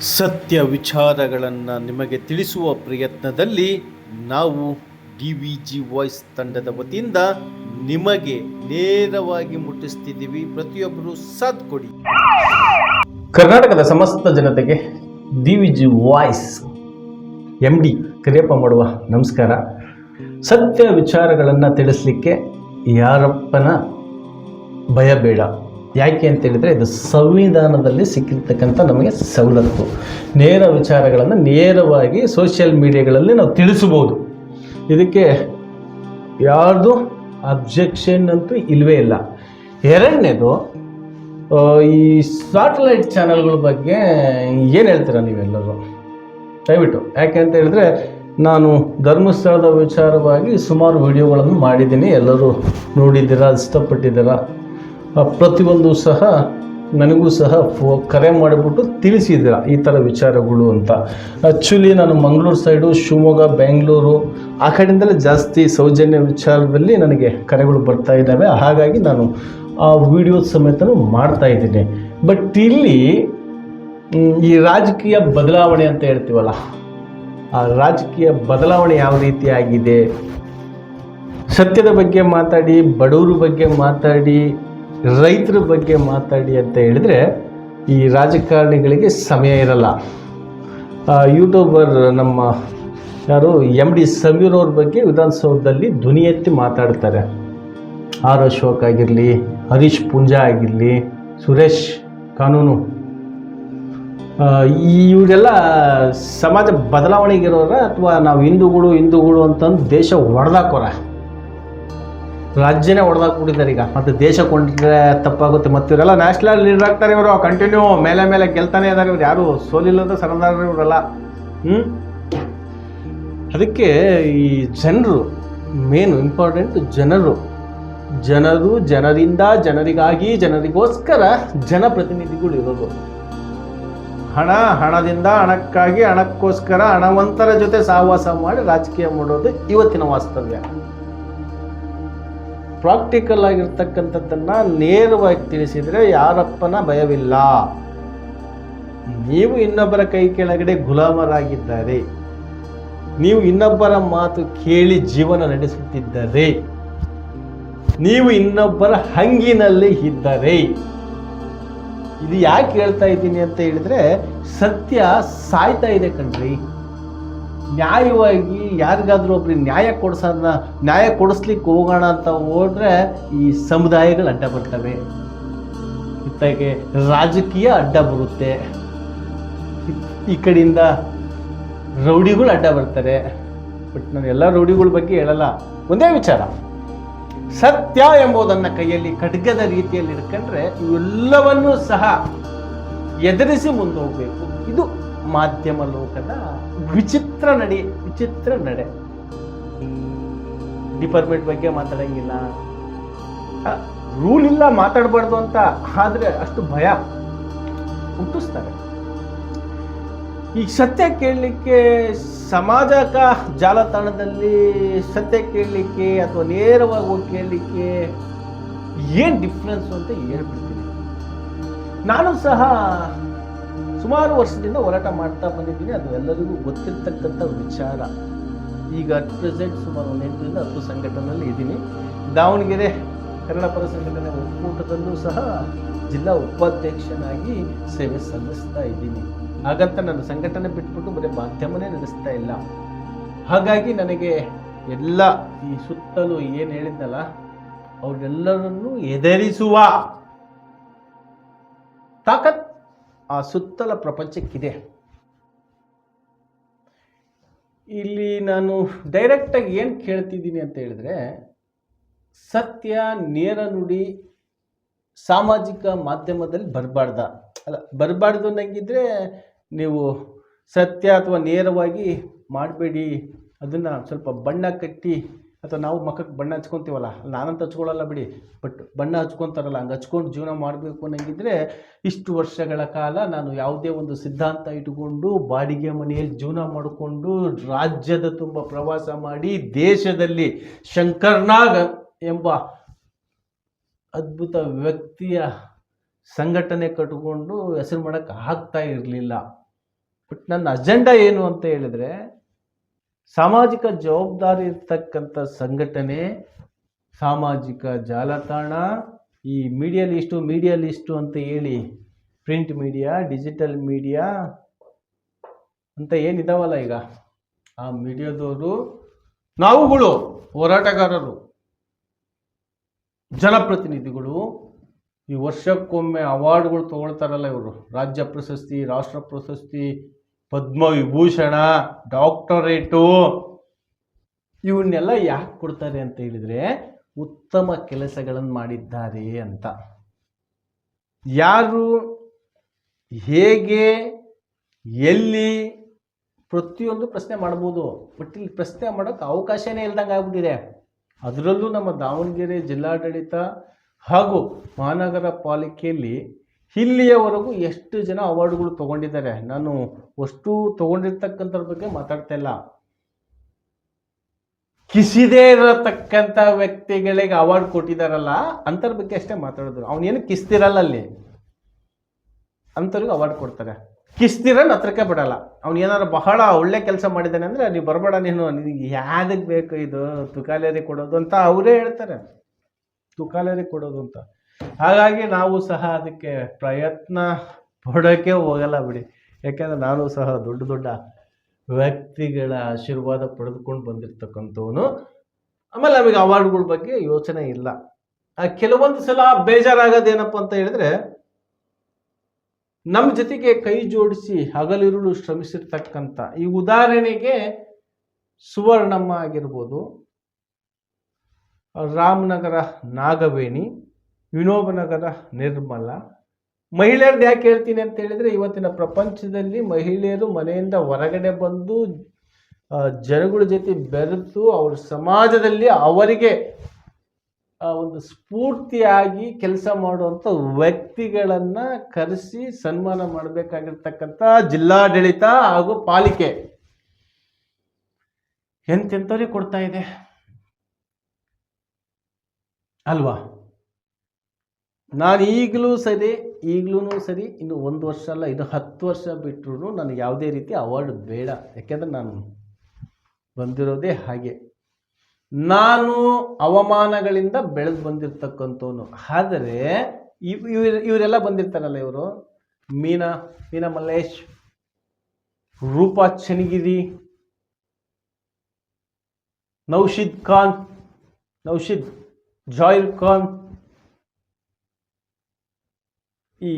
ಸತ್ಯ ವಿಚಾರಗಳನ್ನು ನಿಮಗೆ ತಿಳಿಸುವ ಪ್ರಯತ್ನದಲ್ಲಿ ನಾವು ಡಿ ವಿ ಜಿ ವಾಯ್ಸ್ ತಂಡದ ವತಿಯಿಂದ ನಿಮಗೆ ನೇರವಾಗಿ ಮುಟ್ಟಿಸ್ತಿದ್ದೀವಿ. ಪ್ರತಿಯೊಬ್ಬರು ಸಾಥ್ ಕೊಡಿ. ಕರ್ನಾಟಕದ ಸಮಸ್ತ ಜನತೆಗೆ D V G voice M D Kariyappa ಮಾಡುವ ನಮಸ್ಕಾರ. ಸತ್ಯ ವಿಚಾರಗಳನ್ನು ತಿಳಿಸ್ಲಿಕ್ಕೆ ಯಾರಪ್ಪನ ಭಯ ಬೇಡ. ಯಾಕೆ ಅಂತ ಹೇಳಿದರೆ ಇದು ಸಂವಿಧಾನದಲ್ಲಿ ಸಿಕ್ಕಿರ್ತಕ್ಕಂಥ ನಮಗೆ ಸವಲತ್ತು. ನೇರ ವಿಚಾರಗಳನ್ನು ನೇರವಾಗಿ ಸೋಷಿಯಲ್ ಮೀಡಿಯಾಗಳಲ್ಲಿ ನಾವು ತಿಳಿಸಬಹುದು. ಇದಕ್ಕೆ ಯಾರ್ದು ಅಬ್ಜೆಕ್ಷನ್ ಅಂತೂ ಇಲ್ಲವೇ ಇಲ್ಲ. ಎರಡನೇದು ಈ ಸ್ಯಾಟಲೈಟ್ ಚಾನಲ್ಗಳ ಬಗ್ಗೆ ಏನು ಹೇಳ್ತೀರಾ ನೀವೆಲ್ಲರೂ? ದಯವಿಟ್ಟು. ಯಾಕೆ ಅಂತ ಹೇಳಿದ್ರೆ, ನಾನು ಧರ್ಮಸ್ಥಳದ ವಿಚಾರವಾಗಿ ಸುಮಾರು ವಿಡಿಯೋಗಳನ್ನು ಮಾಡಿದ್ದೀನಿ. ಎಲ್ಲರೂ ನೋಡಿದ್ದೀರಾ, ಇಷ್ಟಪಟ್ಟಿದ್ದೀರಾ? ಪ್ರತಿಯೊಂದು ಸಹ ನನಗೂ ಸಹ ಫೋ, ಕರೆ ಮಾಡಿಬಿಟ್ಟು ತಿಳಿಸಿದ್ದೀರಾ ಈ ಥರ ವಿಚಾರಗಳು ಅಂತ. ಆ್ಯಕ್ಚುಲಿ ನಾನು ಮಂಗಳೂರು ಸೈಡು ಶಿವಮೊಗ್ಗ, ಬೆಂಗಳೂರು, ಆ ಕಡೆಯಿಂದಲೇ ಜಾಸ್ತಿ ಸೌಜನ್ಯ ವಿಚಾರದಲ್ಲಿ ನನಗೆ ಕರೆಗಳು ಬರ್ತಾ ಇದ್ದಾವೆ. ಹಾಗಾಗಿ ನಾನು ಆ ವಿಡಿಯೋ ಸಮೇತನೂ ಮಾಡ್ತಾ ಇದ್ದೀನಿ. ಬಟ್ ಇಲ್ಲಿ ಈ ರಾಜಕೀಯ ಬದಲಾವಣೆ ಅಂತ ಹೇಳ್ತೀವಲ್ಲ, ಆ ರಾಜಕೀಯ ಬದಲಾವಣೆ ಯಾವ ರೀತಿ ಆಗಿದೆ ಸತ್ಯದ ಬಗ್ಗೆ ಮಾತಾಡಿ, ಬಡವರ ಬಗ್ಗೆ ಮಾತಾಡಿ ರೈತರ ಬಗ್ಗೆ ಮಾತಾಡಿ ಅಂತ ಹೇಳಿದ್ರೆ ಈ ರಾಜಕಾರಣಿಗಳಿಗೆ ಸಮಯ ಇರಲ್ಲ. ಯೂಟ್ಯೂಬರ್ ನಮ್ಮ ಯಾರು ಎಂ ಡಿ ಸಮೀರ್ ಅವ್ರ ಬಗ್ಗೆ ವಿಧಾನಸೌಧದಲ್ಲಿ ಧ್ವನಿ ಎತ್ತಿ ಮಾತಾಡ್ತಾರೆ. ಆರ್ ಅಶೋಕ್ ಆಗಿರಲಿ, ಹರೀಶ್ ಪುಂಜಾ ಆಗಿರಲಿ, ಸುರೇಶ್ ಕಾನೂನು. ಇವರೆಲ್ಲ ಸಮಾಜ ಬದಲಾವಣೆಗಿರೋರ ಅಥವಾ ನಾವು ಹಿಂದೂಗಳು ಹಿಂದೂಗಳು ಅಂತಂದು ದೇಶ ಹೊಡೆದಾಕೋರ. ರಾಜ್ಯನೇ ಹೊಡೆದಾಕ್ಬಿಟ್ಟಿದ್ದಾರೆ ಈಗ. ಮತ್ತು ದೇಶ ಕೊಂಡ್ರೆ ತಪ್ಪಾಗುತ್ತೆ. ಮತ್ತು ಇವರೆಲ್ಲ ನ್ಯಾಷನಲ್ ಲೀಡರ್ ಆಗ್ತಾರೆ ಇವರು. ಕಂಟಿನ್ಯೂ ಮೇಲೆ ಮೇಲೆ ಗೆಲ್ತಾನೆ ಇದ್ದಾರೆ ಇವ್ರು. ಯಾರು ಸೋಲಿಲ್ಲದ ಸರದಾರ ಇವರೆಲ್ಲ. ಹ್ಞೂ ಅದಕ್ಕೆ ಈ ಜನರು ಮೇನು ಇಂಪಾರ್ಟೆಂಟ್ ಜನರು ಜನರು ಜನರಿಂದ ಜನರಿಗಾಗಿ ಜನರಿಗೋಸ್ಕರ ಜನಪ್ರತಿನಿಧಿಗಳು ಇರೋದು. ಹಣ, ಹಣದಿಂದ ಹಣಕ್ಕಾಗಿ ಹಣಕ್ಕೋಸ್ಕರ ಹಣವಂತರ ಜೊತೆ ಸಹವಾಸ ಮಾಡಿ ರಾಜಕೀಯ ಮಾಡೋದು ಇವತ್ತಿನ ವಾಸ್ತವ್ಯ. ಪ್ರಾಕ್ಟಿಕಲ್ ಆಗಿರ್ತಕ್ಕಂಥದ್ದನ್ನ ನೇರವಾಗಿ ತಿಳಿಸಿದರೆ ಯಾರಪ್ಪನ ಭಯವಿಲ್ಲ. ನೀವು ಇನ್ನೊಬ್ಬರ ಕೈ ಕೆಳಗಡೆ ಗುಲಾಮರಾಗಿದ್ದಾರೆ. ನೀವು ಇನ್ನೊಬ್ಬರ ಮಾತು ಕೇಳಿ ಜೀವನ ನಡೆಸುತ್ತಿದ್ದರೆ. ನೀವು ಇನ್ನೊಬ್ಬರ ಹಂಗಿನಲ್ಲಿ ಇದ್ದರೆ. ಇದು ಯಾಕೆ ಹೇಳ್ತಾ ಇದ್ದೀನಿ ಅಂತ ಹೇಳಿದ್ರೆ ಸತ್ಯ ಸಾಯ್ತಾ ಇದೆ ಕಣ್ರಿ. ನ್ಯಾಯವಾಗಿ ಯಾರಿಗಾದ್ರೂ ಒಬ್ರಿಗೆ ನ್ಯಾಯ ಕೊಡಿಸೋದನ್ನ, ನ್ಯಾಯ ಕೊಡಿಸ್ಲಿಕ್ಕೆ ಹೋಗೋಣ ಅಂತ ಹೋದ್ರೆ ಈ ಸಮುದಾಯಗಳು ಅಡ್ಡ ಬರ್ತವೆ. ಇತ್ತಾಗೆ ರಾಜಕೀಯ ಅಡ್ಡ ಬರುತ್ತೆ. ಈ- ಕಡೆಯಿಂದ ರೌಡಿಗಳು ಅಡ್ಡ ಬರ್ತಾರೆ. ಬಟ್ ನಾನು ಎಲ್ಲ ರೌಡಿಗಳ ಬಗ್ಗೆ ಹೇಳಲ್ಲ, ಒಂದೇ ವಿಚಾರ. ಸತ್ಯ ಎಂಬುದನ್ನು ಕೈಯಲ್ಲಿ ಖಡ್ಗದ ರೀತಿಯಲ್ಲಿ ಇಟ್ಕೊಂಡ್ರೆ ಇವೆಲ್ಲವನ್ನೂ ಸಹ ಎದುರಿಸಿ ಮುಂದೆ ಹೋಗಬೇಕು ಇದು ಮಾಧ್ಯಮ ಲೋಕದ ವಿಚಿತ್ರ ನಡೆ ವಿಚಿತ್ರ ನಡೆ. ಡಿಪಾರ್ಟ್ಮೆಂಟ್ ಬಗ್ಗೆ ಮಾತಾಡಂಗಿಲ್ಲ. ರೂಲ್ ಇಲ್ಲ ಮಾತಾಡಬಾರ್ದು ಅಂತ ಆದ್ರೆ ಅಷ್ಟು ಭಯ ಹುಟ್ಟಿಸ್ತಾರೆ. ಈ ಸತ್ಯ ಕೇಳಲಿಕ್ಕೆ ಸಮಾಜಕ ಜಾಲತಾಣದಲ್ಲಿ ಸತ್ಯ ಕೇಳಲಿಕ್ಕೆ ಅಥವಾ ನೇರವಾಗಿ ಹೋಗಿ ಕೇಳಲಿಕ್ಕೆ ಏನು ಡಿಫ್ರೆನ್ಸು ಅಂತ ಹೇಳ್ಬಿಡ್ತೀನಿ. ನಾನು ಸಹ ಸುಮಾರು ವರ್ಷದಿಂದ ಹೋರಾಟ ಮಾಡ್ತಾ ಬಂದಿದ್ದೀನಿ. ಅದು ಎಲ್ಲರಿಗೂ ಗೊತ್ತಿರ್ತಕ್ಕಂಥ ವಿಚಾರ. ಈಗ ಅಟ್ ಪ್ರೆಸೆಂಟ್ ಸುಮಾರು ಒಂದು ಎಂಟರಿಂದ ಹತ್ತು ಸಂಘಟನೆಯಲ್ಲಿ ಇದ್ದೀನಿ. ದಾವಣಗೆರೆ ಕನ್ನಡ ಪರ ಸಂಘಟನೆ ಒಕ್ಕೂಟದಲ್ಲೂ ಸಹ ಜಿಲ್ಲಾ ಉಪಾಧ್ಯಕ್ಷನಾಗಿ ಸೇವೆ ಸಲ್ಲಿಸ್ತಾ ಇದ್ದೀನಿ. ಹಾಗಂತ ನಾನು ಸಂಘಟನೆ ಬಿಟ್ಬಿಟ್ಟು ಬರೀ ಮಾಧ್ಯಮನೇ ನಡೆಸ್ತಾ ಇಲ್ಲ. ಹಾಗಾಗಿ ನನಗೆ ಎಲ್ಲ ಈ ಸುತ್ತಲೂ ಏನು ಹೇಳಿದ್ನಲ್ಲ ಅವರೆಲ್ಲರನ್ನೂ ಎದುರಿಸುವ ತಾಕತ್ ಆ ಸುತ್ತಲ ಪ್ರಪಂಚಕ್ಕಿದೆ. ಇಲ್ಲಿ ನಾನು ಡೈರೆಕ್ಟಾಗಿ ಏನು ಕೇಳ್ತಿದ್ದೀನಿ ಅಂತ ಹೇಳಿದ್ರೆ, ಸತ್ಯ ನೇರ ನುಡಿ ಸಾಮಾಜಿಕ ಮಾಧ್ಯಮದಲ್ಲಿ ಬರಬಾರ್ದ. ಅಲ್ಲ, ಬರಬಾರ್ದು ಅನ್ನಂಗಿದ್ರೆ ನೀವು ಸತ್ಯ ಅಥವಾ ನೇರವಾಗಿ ಮಾಡಬೇಡಿ. ಅದನ್ನು ಸ್ವಲ್ಪ ಬಣ್ಣ ಕಟ್ಟಿ ಅಥವಾ ನಾವು ಮಕ್ಕಕ್ಕೆ ಬಣ್ಣ ಹಚ್ಕೊತೀವಲ್ಲ, ನಾನಂತ ಹಚ್ಕೊಳ್ಳಲ್ಲ ಬಿಡಿ ಬಟ್ ಬಣ್ಣ ಹಚ್ಕೊತಾರಲ್ಲ, ಹಂಗೆ ಹಚ್ಕೊಂಡು ಜೀವನ ಮಾಡಬೇಕು ಅನ್ನಂಗಿದ್ರೆ ಇಷ್ಟು ವರ್ಷಗಳ ಕಾಲ ನಾನು ಯಾವುದೇ ಒಂದು ಸಿದ್ಧಾಂತ ಇಟ್ಕೊಂಡು ಬಾಡಿಗೆ ಮನೆಯಲ್ಲಿ ಜೀವನ ಮಾಡಿಕೊಂಡು ರಾಜ್ಯದ ತುಂಬ ಪ್ರವಾಸ ಮಾಡಿ ದೇಶದಲ್ಲಿ ಶಂಕರ್ನಾಗ್ ಎಂಬ ಅದ್ಭುತ ವ್ಯಕ್ತಿಯ ಸಂಘಟನೆ ಕಟ್ಕೊಂಡು ಹೆಸರು ಮಾಡೋಕ್ಕೆ ಆಗ್ತಾ ಇರಲಿಲ್ಲ. ಬಟ್ ನನ್ನ ಅಜೆಂಡಾ ಏನು ಅಂತ ಹೇಳಿದ್ರೆ ಸಾಮಾಜಿಕ ಜವಾಬ್ದಾರಿ ಇರ್ತಕ್ಕಂಥ ಸಂಘಟನೆ, ಸಾಮಾಜಿಕ ಜಾಲತಾಣ, ಈ ಮೀಡಿಯಾ ಲಿಸ್ಟು ಮೀಡಿಯಾ ಲಿಸ್ಟು ಅಂತ ಹೇಳಿ ಪ್ರಿಂಟ್ ಮೀಡಿಯಾ ಡಿಜಿಟಲ್ ಮೀಡಿಯಾ ಅಂತ ಏನಿದಾವಲ್ಲ ಈಗ? ಆ ಮೀಡಿಯಾದವರು ನಾವುಗಳು ಹೋರಾಟಗಾರರು, ಜನಪ್ರತಿನಿಧಿಗಳು, ಈ ವರ್ಷಕ್ಕೊಮ್ಮೆ ಅವಾರ್ಡ್ಗಳು ತಗೊಳ್ತಾರಲ್ಲ ಇವರು. ರಾಜ್ಯ ಪ್ರಶಸ್ತಿ, ರಾಷ್ಟ್ರ ಪ್ರಶಸ್ತಿ ಪದ್ಮ ವಿಭೂಷಣ ಡಾಕ್ಟರೇಟು ಇವನ್ನೆಲ್ಲ ಯಾಕೆ ಕೊಡ್ತಾರೆ ಅಂತ ಹೇಳಿದ್ರೆ ಉತ್ತಮ ಕೆಲಸಗಳನ್ನು ಮಾಡಿದ್ದಾರೆ ಅಂತ. ಯಾರು, ಹೇಗೆ, ಎಲ್ಲಿ ಪ್ರತಿಯೊಂದು ಪ್ರಶ್ನೆ ಮಾಡ್ಬೋದು. ಬಟ್ ಇಲ್ಲಿ ಪ್ರಶ್ನೆ ಮಾಡೋಕ್ಕೆ ಅವಕಾಶನೇ ಇಲ್ದಂಗೆ ಆಗ್ಬಿಟ್ಟಿದೆ. ಅದರಲ್ಲೂ ನಮ್ಮ ದಾವಣಗೆರೆ ಜಿಲ್ಲಾಡಳಿತ ಹಾಗೂ ಮಹಾನಗರ ಪಾಲಿಕೆಯಲ್ಲಿ ಇಲ್ಲಿಯವರೆಗೂ ಎಷ್ಟು ಜನ ಅವಾರ್ಡ್ಗಳು ತೊಗೊಂಡಿದ್ದಾರೆ? ನಾನು ಅಷ್ಟು ತೊಗೊಂಡಿರ್ತಕ್ಕಂಥವ್ರ ಬಗ್ಗೆ ಮಾತಾಡ್ತಾ ಇಲ್ಲ. ಕಿಸಿದೇ ಇರತಕ್ಕಂಥ ವ್ಯಕ್ತಿಗಳಿಗೆ ಅವಾರ್ಡ್ ಕೊಟ್ಟಿದ್ದಾರಲ್ಲ, ಅಂಥವ್ರ ಬಗ್ಗೆ ಅಷ್ಟೇ ಮಾತಾಡಿದ್ರು. ಅವನೇನು ಕಿಸ್ತಿರಲ್ಲ ಅಲ್ಲಿ. ಅಂಥವ್ರಿಗೆ ಅವಾರ್ಡ್ ಕೊಡ್ತಾರೆ. ಕಿಸ್ತಿರ ಹತ್ರಕ್ಕೆ ಬಿಡಲ್ಲ. ಅವ್ನು ಏನಾದ್ರು ಬಹಳ ಒಳ್ಳೆ ಕೆಲಸ ಮಾಡಿದ್ದಾನೆ ಅಂದರೆ ನೀವು ಬರಬೇಡ ನೀನು, ನಿನಗೆ ಯಾವ್ದಕ್ಕೆ ಬೇಕು ಇದು? ತುಕಾಲೇರಿ ಕೊಡೋದು? ಅಂತ ಅವರೇ ಹೇಳ್ತಾರೆ. ತುಕಾಲೇರಿ ಕೊಡೋದು ಅಂತ. ಹಾಗಾಗಿ ನಾವು ಸಹ ಅದಕ್ಕೆ ಪ್ರಯತ್ನ ಪಡೋಕ್ಕೆ ಹೋಗಲ್ಲ ಬಿಡಿ. ಯಾಕೆಂದರೆ ನಾನು ಸಹ ದೊಡ್ಡ ದೊಡ್ಡ ವ್ಯಕ್ತಿಗಳ ಆಶೀರ್ವಾದ ಪಡೆದುಕೊಂಡು ಬಂದಿರ್ತಕ್ಕಂಥವನು. ಆಮೇಲೆ ನಮಗೆ ಅವಾರ್ಡ್ಗಳ ಬಗ್ಗೆ ಯೋಚನೆ ಇಲ್ಲ. ಕೆಲವೊಂದು ಸಲ ಬೇಜಾರಾಗೋದೇನಪ್ಪ ಅಂತ ಹೇಳಿದ್ರೆ, ನಮ್ಮ ಜೊತೆಗೆ ಕೈ ಜೋಡಿಸಿ ಹಗಲಿರುಳು ಶ್ರಮಿಸಿರ್ತಕ್ಕಂಥ ಈ ಉದಾಹರಣೆಗೆ ಸುವರ್ಣಮ್ಮ ಆಗಿರ್ಬೋದು, ರಾಮನಗರ ನಾಗವೇಣಿ ವಿನೋಬನಗರ ನಿರ್ಮಲ. ಮಹಿಳೆಯರ್ದು ಯಾಕೆ ಹೇಳ್ತೀನಿ ಅಂತ ಹೇಳಿದ್ರೆ, ಇವತ್ತಿನ ಪ್ರಪಂಚದಲ್ಲಿ ಮಹಿಳೆಯರು ಮನೆಯಿಂದ ಹೊರಗಡೆ ಬಂದು ಜನಗಳ ಜೊತೆ ಬೆರೆತು ಅವ್ರ ಸಮಾಜದಲ್ಲಿ ಅವರಿಗೆ ಒಂದು ಸ್ಫೂರ್ತಿಯಾಗಿ ಕೆಲಸ ಮಾಡುವಂಥ ವ್ಯಕ್ತಿಗಳನ್ನ ಕರೆಸಿ ಸನ್ಮಾನ ಮಾಡಬೇಕಾಗಿರ್ತಕ್ಕಂಥ ಜಿಲ್ಲಾಡಳಿತ ಹಾಗೂ ಪಾಲಿಕೆ. ಎಂತೆಂಥವ್ರಿಗೆ ಕೊಡ್ತಾ ಇದೆ? ಅಲ್ವಾ? ನಾನು ಈಗಲೂ ಸರಿ ಈಗಲೂ ಸರಿ, ಇನ್ನು ಒಂದು ವರ್ಷ ಅಲ್ಲ, ಇನ್ನು ಹತ್ತು ವರ್ಷ ಬಿಟ್ಟರು ನನಗೆ ಯಾವುದೇ ರೀತಿ ಅವಾರ್ಡ್ ಬೇಡ. ಯಾಕೆಂದ್ರೆ ನಾನು ಬಂದಿರೋದೇ ಹಾಗೆ. ನಾನು ಅವಮಾನಗಳಿಂದ ಬೆಳೆದು ಬಂದಿರ್ತಕ್ಕಂಥವನು. ಆದರೆ, ಇವ್, ಇವ್ರು, ಇವರೆಲ್ಲ ಬಂದಿರ್ತಾರಲ್ಲ ಇವರು? ಮೀನಾ ಮೀನಾ ಮಲ್ಲೇಶ್, ರೂಪಾ ಚನಗಿರಿ ನೌಶಿದ್ ಖಾನ್, ನೌಶಿದ್ ಜಾಯಿರ್ ಖಾನ್ ಈ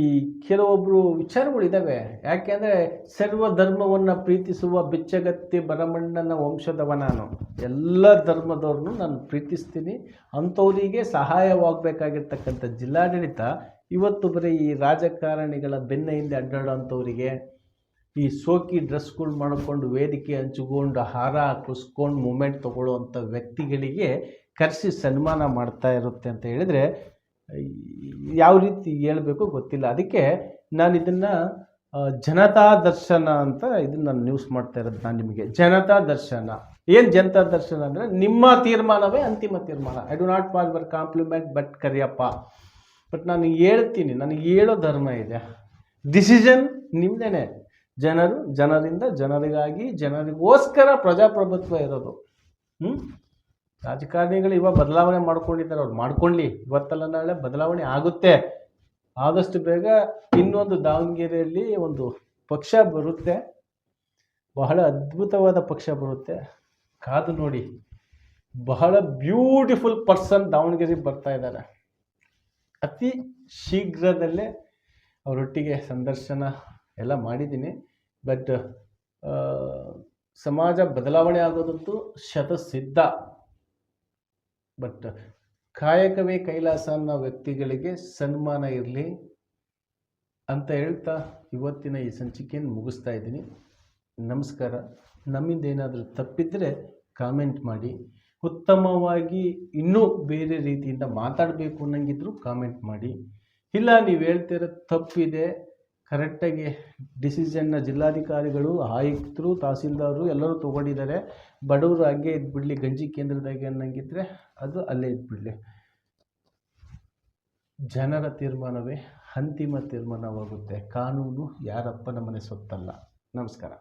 ಕೆಲವೊಬ್ಬರು ವಿಚಾರಗಳು ಇದ್ದಾವೆ ಯಾಕೆಂದ್ರೆ ಸರ್ವ ಧರ್ಮವನ್ನ ಪ್ರೀತಿಸುವ ಬೆಚ್ಚಗತ್ತಿ ಬರಮಣ್ಣನ ವಂಶದವ ನಾನು. ಎಲ್ಲ ಧರ್ಮದವ್ರನ್ನು ನಾನು ಪ್ರೀತಿಸ್ತೀನಿ. ಅಂಥವರಿಗೆ ಸಹಾಯವಾಗಬೇಕಾಗಿರ್ತಕ್ಕಂಥ ಜಿಲ್ಲಾಡಳಿತ ಇವತ್ತು ಬರೀ ಈ ರಾಜಕಾರಣಿಗಳ ಬೆನ್ನ ಹಿಂದೆ ಅಡ್ಡಾಡೋಂಥವರಿಗೆ ಈ ಸೋಕಿ ಡ್ರೆಸ್ಗಳು ಮಾಡಿಕೊಂಡು ವೇದಿಕೆ ಹಂಚಿಕೊಂಡು ಹಾರ ಕುಸ್ಕೊಂಡು ಮೂಮೆಂಟ್ ತಗೊಳ್ಳುವಂಥ ವ್ಯಕ್ತಿಗಳಿಗೆ ಕರೆಸಿ ಸನ್ಮಾನ ಮಾಡ್ತಾ ಇರುತ್ತೆ ಅಂತ ಹೇಳಿದರೆ ಯಾವ ರೀತಿ ಹೇಳಬೇಕು ಗೊತ್ತಿಲ್ಲ. ಅದಕ್ಕೆ ನಾನು ಇದನ್ನು ಜನತಾ ದರ್ಶನ ಅಂತ ಇದನ್ನ ನಾನು ನ್ಯೂಸ್ ಮಾಡ್ತಾ ಇರೋದು ನಾನು ನಿಮಗೆ. ಜನತಾ ದರ್ಶನ. ಏನು ಜನತಾ ದರ್ಶನ ಅಂದರೆ ನಿಮ್ಮ ತೀರ್ಮಾನವೇ ಅಂತಿಮ ತೀರ್ಮಾನ. I do not fall your compliment but Kariyappa. But ನಾನು ಹೇಳ್ತೀನಿ, ನನಗೆ ಹೇಳೋ ಧರ್ಮ ಇದೆ. ಡಿಸಿಷನ್ ನಿಮ್ಮದೇನೆ ಜನರು ಜನರಿಂದ ಜನರಿಗಾಗಿ ಜನರಿಗೋಸ್ಕರ ಪ್ರಜಾಪ್ರಭುತ್ವ ಇರೋದು. ಹ್ಞೂ ರಾಜಕಾರಣಿಗಳು ಇವಾಗ ಬದಲಾವಣೆ ಮಾಡ್ಕೊಂಡಿದ್ದಾರೆ, ಅವ್ರು ಮಾಡ್ಕೊಳ್ಳಿ. ಇವತ್ತಲ್ಲ ನಾಳೆ ಬದಲಾವಣೆ ಆಗುತ್ತೆ. ಆದಷ್ಟು ಬೇಗ ಇನ್ನೊಂದು ದಾವಣಗೆರೆಯಲ್ಲಿ ಒಂದು ಪಕ್ಷ ಬರುತ್ತೆ. ಬಹಳ ಅದ್ಭುತವಾದ ಪಕ್ಷ ಬರುತ್ತೆ. ಕಾದು ನೋಡಿ. ಬಹಳ ಬ್ಯೂಟಿಫುಲ್ ಪರ್ಸನ್ ದಾವಣಗೆರೆಗೆ ಬರ್ತಾ ಇದ್ದಾರೆ. ಅತಿ ಶೀಘ್ರದಲ್ಲೇ ಅವರೊಟ್ಟಿಗೆ ಸಂದರ್ಶನ ಎಲ್ಲ ಮಾಡಿದ್ದೀನಿ. ಬಟ್ ಸಮಾಜ ಬದಲಾವಣೆ ಆಗೋದಂತೂ ಶತಸಿದ್ಧ. ಬಟ್ ಕಾಯಕವೇ ಕೈಲಾಸ ಅನ್ನೋ ವ್ಯಕ್ತಿಗಳಿಗೆ ಸನ್ಮಾನ ಇರಲಿ ಅಂತ ಹೇಳ್ತಾ ಇವತ್ತಿನ ಈ ಸಂಚಿಕೆಯನ್ನು ಮುಗಿಸ್ತಾ ಇದ್ದೀನಿ. ನಮಸ್ಕಾರ. ನಮ್ಮಿಂದ ಏನಾದರೂ ತಪ್ಪಿದ್ದರೆ ಕಾಮೆಂಟ್ ಮಾಡಿ. ಉತ್ತಮವಾಗಿ ಇನ್ನೂ ಬೇರೆ ರೀತಿಯಿಂದ ಮಾತಾಡಬೇಕು ಅನ್ನಂಗಿದ್ರು ಕಾಮೆಂಟ್ ಮಾಡಿ. ಇಲ್ಲ, ನೀವು ಹೇಳ್ತಿರೋ ತಪ್ಪಿದೆ ಕರೆಕ್ಟಾಗಿ ಡಿಸಿಷನ್ನ ಜಿಲ್ಲಾಧಿಕಾರಿಗಳು, ಆಯುಕ್ತರು, ತಹಸೀಲ್ದಾರರು ಎಲ್ಲರೂ ತೊಗೊಂಡಿದ್ದಾರೆ. ಬಡವರು ಹಾಗೆ ಇದ್ಬಿಡ್ಲಿ, ಗಂಜಿ ಕೇಂದ್ರದಾಗೆ ಅನ್ನಂಗಿದ್ರೆ ಅದು ಅಲ್ಲೇ ಇದ್ಬಿಡ್ಲಿ. ಜನರ ತೀರ್ಮಾನವೇ ಅಂತಿಮ ತೀರ್ಮಾನವಾಗುತ್ತೆ. ಕಾನೂನು ಯಾರಪ್ಪನ ಮನೆ ಸೊತ್ತಲ್ಲ. ನಮಸ್ಕಾರ.